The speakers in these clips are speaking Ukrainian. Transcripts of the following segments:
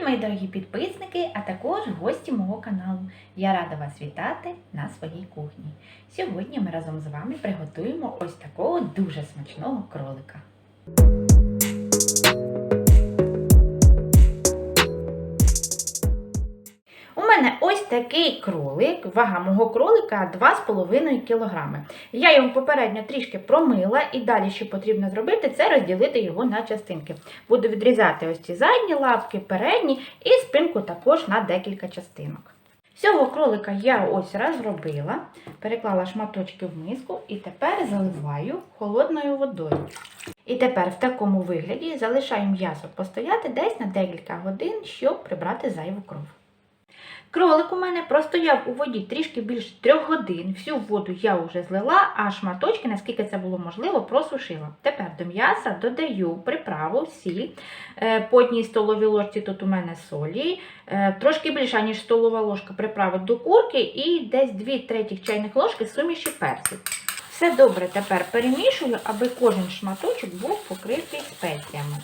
Привіт, мої дорогі підписники, а також гості мого каналу. Я рада вас вітати на своїй кухні. Сьогодні ми разом з вами приготуємо ось такого дуже смачного кролика. Мене ось такий кролик, вага мого кролика 2,5 кг. Я його попередньо трішки промила, і далі, що потрібно зробити, це розділити його на частинки. Буду відрізати ось ці задні лапки, передні і спинку також на декілька частинок. Всього кролика я ось розробила, переклала шматочки в миску і тепер заливаю холодною водою. І тепер в такому вигляді залишаю м'ясо постояти десь на декілька годин, щоб прибрати зайву кров. Кролик у мене простояв у воді трішки більше трьох годин. Всю воду я вже злила, а шматочки, наскільки це було можливо, просушила. Тепер до м'яса додаю приправу, сіль. Е, По одній столовій ложці тут у мене солі, е, трошки більше, ніж столова ложка приправи до курки і десь 2 третіх чайних ложки суміші перців. Все добре тепер перемішую, аби кожен шматочок був покритий спеціями.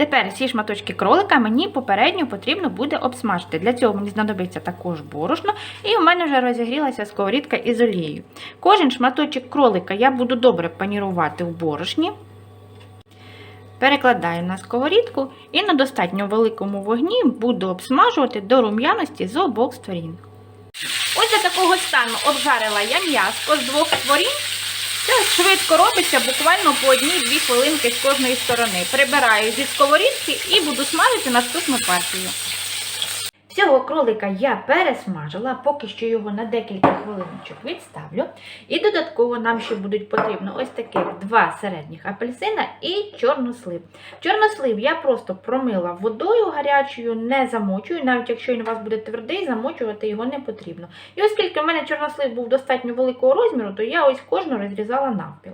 Тепер всі шматочки кролика мені попередньо потрібно буде обсмажити. Для цього мені знадобиться також борошно, і у мене вже розігрілася сковорідка із олією. Кожен шматочок кролика я буду добре панірувати в борошні. Перекладаю на сковорідку і на достатньо великому вогні буду обсмажувати до рум'яності з обох сторін. Ось до такого стану обжарила я м'ясо з двох сторін. Це швидко робиться, буквально по одній-дві хвилинки з кожної сторони. Прибираю зі сковорідки і буду смажити наступну партію. Цього кролика я пересмажила, поки що його на декілька хвилиночок відставлю. І додатково нам ще будуть потрібно ось таких два середніх апельсина і чорнослив. Чорнослив я просто промила водою гарячою, не замочую, навіть якщо він у вас буде твердий, замочувати його не потрібно. І оскільки в мене чорнослив був достатньо великого розміру, то я ось кожну розрізала навпіл.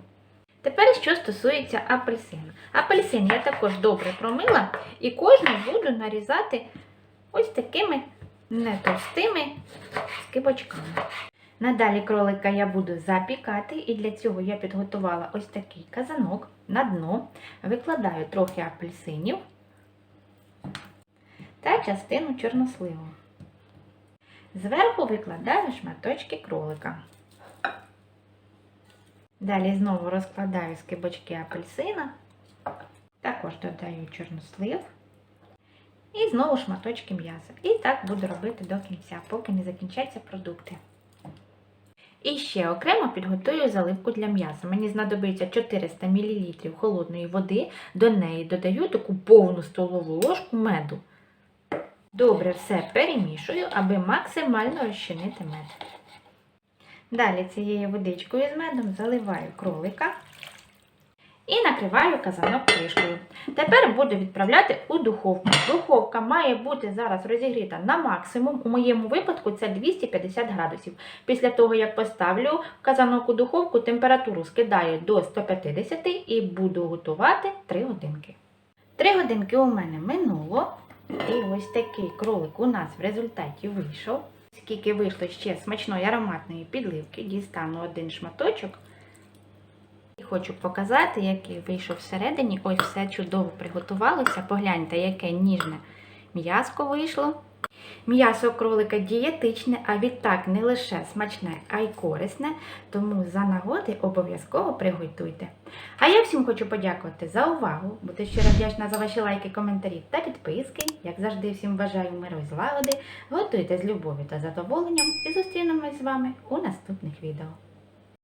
Тепер, що стосується апельсину. Апельсин я також добре промила і кожну буду нарізати ось такими не скибочками. Надалі кролика я буду запікати, і для цього я підготувала ось такий казанок на дно, викладаю трохи апельсинів та частину чорносливу. Зверху викладаю шматочки кролика. Далі знову розкладаю скибочки апельсина, також додаю чорнослив. І знову шматочки м'яса. І так буду робити до кінця, поки не закінчаться продукти. І ще окремо підготую заливку для м'яса. Мені знадобиться 400 мл холодної води, до неї додаю таку повну столову ложку меду. Добре все перемішую, аби максимально розчинити мед. Далі цією водичкою з медом заливаю кролика і накриваю казанок кришкою. Тепер буду відправляти у духовку. Духовка має бути зараз розігріта на максимум. У моєму випадку це 250 градусів. Після того, як поставлю казанок у духовку, температуру скидаю до 150 і буду готувати 3 годинки. 3 годинки у мене минуло. І ось такий кролик у нас в результаті вийшов. Скільки вийшло ще смачної ароматної підливки, дістану один шматочок. І хочу показати, який вийшов всередині. Ось все чудово приготувалося. Погляньте, яке ніжне м'яско вийшло. М'ясо кролика дієтичне, а відтак не лише смачне, а й корисне, тому за нагоди обов'язково приготуйте. А я всім хочу подякувати за увагу, буду щиро вдячна за ваші лайки, коментарі та підписки. Як завжди, всім бажаю миру і злагоди. Готуйте з любов'ю та задоволенням і зустрінемось з вами у наступних відео.